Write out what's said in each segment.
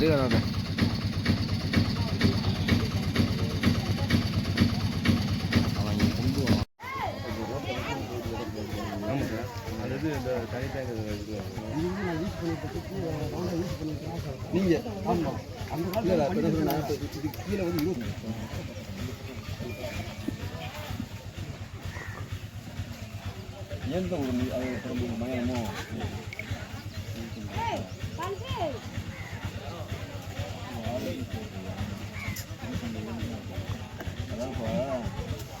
சரி வராது அவன் இங்க கொண்டு வரான். ஆமா சார். அது இது இந்த தனி டேங்க் இது இது. நீங்க ஆமா அந்த காலத்துல அப்ப என்ன சொன்னா, இப்ப இது கீழே வந்து இருபது எந்த ஒரு நீ- அது திரும்ப மயமோ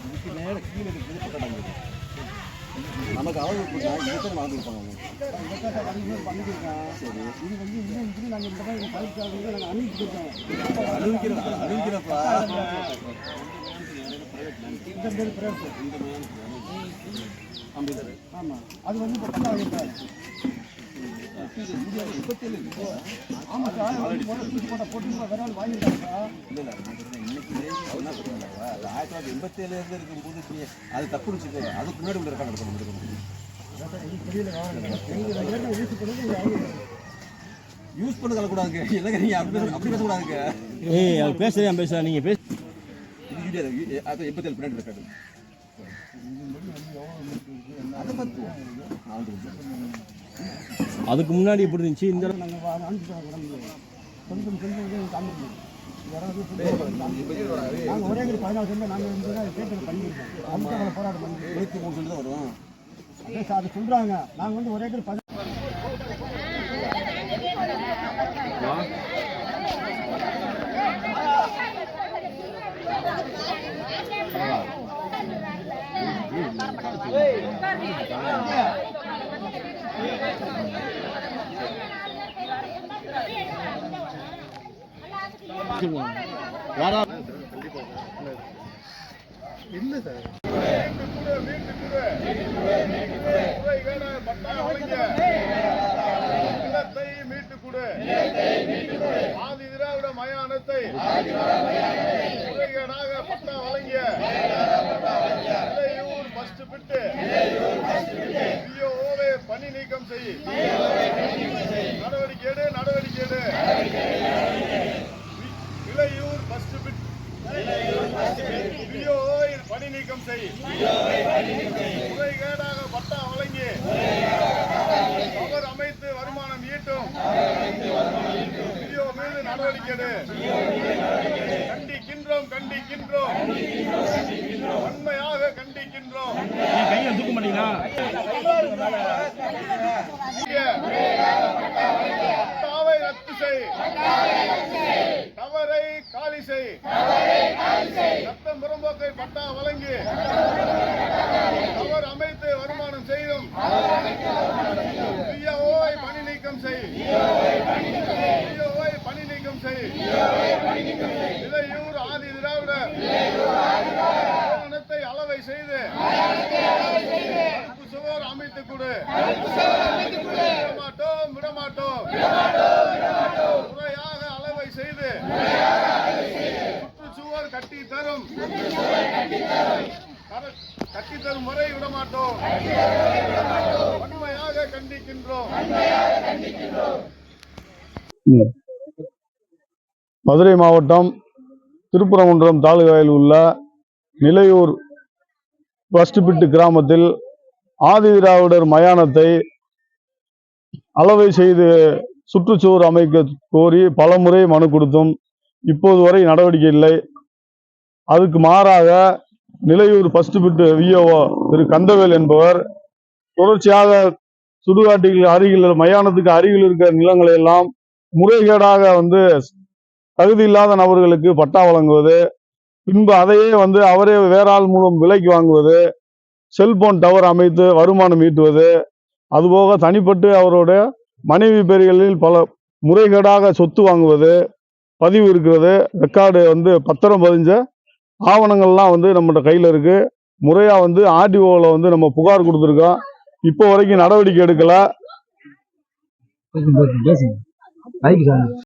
இதுக்கு நேர கீழே இருக்கு கடங்குது நமக்கு அளவு கொடுத்தா இதுக்கு மறந்து கொடுப்பாங்க சரி இது வந்து இன்னும் இப்படி நாங்கள் இந்த மாதிரி பயிற்சியாளர்கள் நாங்கள் அனுப்பிச்சிருக்கோம் அனுப்பிக்கிறோம் அனுப்பிக்கிறப்பா இந்த பேர் பிரேஸ் இந்த அம்பேத்கர் ஆமாம் அது வந்து இப்போ பண்ண இல்லை இன்னைக்கு ஆயிரத்தி தொள்ளாயிரத்தி எண்பத்தேழுல இருந்து இருக்கும்போது அது தப்புன்னு அதுக்கு முன்னாடி உள்ள ரெக்கார்ட் எடுக்க முடியும் யூஸ் பண்ண சொல்லக்கூடாதுங்க இல்லைங்க நீங்க அப்படி அப்படி பேசக்கூடாதுங்க ஏய் அவர் பேசுறேன் பேசுறேன் நீங்க பேச. இது பின்னாடி ரெக்கார்டு அதை அதுக்கு முன்னாடி இப்படி இருந்துச்சு? இந்த நாங்கள் ஒரே ஒரு பதினாலு சென்ட் நாங்கள் வந்து கேட்டு பண்ணியிருக்கோம். அதுக்கு அவங்களை போராட்டம் பண்ணி இருபத்தி மூணு சென்ட் தான் வரும் அதே சார் அது சொல்கிறாங்க நாங்கள் வந்து ஒரே ஒரு பதினாலு யாரா நிலத்தை மீட்டுக் கொடு ஆதி திராவிட மயானத்தை முறைகேடாக பட்டா வழங்கிய இளையூர் ஃபர்ஸ்ட் பிட்டு. பிஓஓவை பணி நீக்கம் செய் நடவடிக்கை எடு நடவடிக்கை எடு இளையூர் ஃபர்ஸ்ட் பிட் பிஓஓ பணி நீக்கம் செய் முறைகேடாக பட்டா வழங்கி அவர் அமைத்து வருமானம் ஈட்டும். வீடியோ மீது நடவடிக்கை. கண்டிக்கின்றோம் கண்டிக்கின்றோம். உண்மையாக கண்டிக்கின்றோம். கையை தூக்க மாட்டீங்களா பட்டாவை ரத்து செய். தவறை காலி செய். சட்டம் புறம்போக்கை பட்டா வழங்கி அவர் அமைத்து வருமானம் செய்யும் பிஓவை பணி நீக்கம் செய். பிஓவை பணி நீக்கம் செய். இதையூர் ஆதி திராவிட நிறுவனத்தை அளவை செய்து சுவர் அமைத்துக் கொடு. விடமாட்டோம் விடமாட்டோம் முறையாக அளவை செய்து சுற்றுச்சுவர் கட்டி தரும் கர- தரும் முறை விடமாட்டோம். வன்மையாக கண்டிக்கின்றோம். மதுரை மாவட்டம் திருப்பரங்குன்றம் தாலுகாவில் உள்ள நிலையூர் பஸ்ட்பிட்டு கிராமத்தில் ஆதிதிராவிடர் மயானத்தை அளவை செய்து சுற்றுச்சுவர் அமைக்க கோரி பலமுறை மனு கொடுத்தும் இப்போது வரை நடவடிக்கை இல்லை. அதுக்கு மாறாக நிலையூர் பஸ்ட்பிட்டு விஓஓ திரு கந்தவேல் என்பவர் தொடர்ச்சியாக சுடுகாட்டுக்கு அருகில் மயானத்துக்கு அருகில் இருக்கிற நிலங்களை எல்லாம் முறைகேடாக வந்து தகுதி இல்லாத நபர்களுக்கு பட்டா வழங்குவது பின்பு அதையே வந்து அவரே வேற ஆள் மூலம் விலைக்கு வாங்குவது செல்போன் டவர் அமைத்து வருமானம் ஈட்டுவது அதுபோக தனிப்பட்டு அவருடைய மனைவி பேர்களில் பல முறைகேடாக சொத்து வாங்குவது பதிவு இருக்கிறது ரெக்கார்டு வந்து பத்திரம் பதிஞ்ச ஆவணங்கள்லாம் வந்து நம்மகிட்ட கையில் இருக்குது முறையாக வந்து ஆர்டிஓவில் வந்து நம்ம புகார் கொடுத்துருக்கோம். இப்போ வரைக்கும் நடவடிக்கை எடுக்கலை.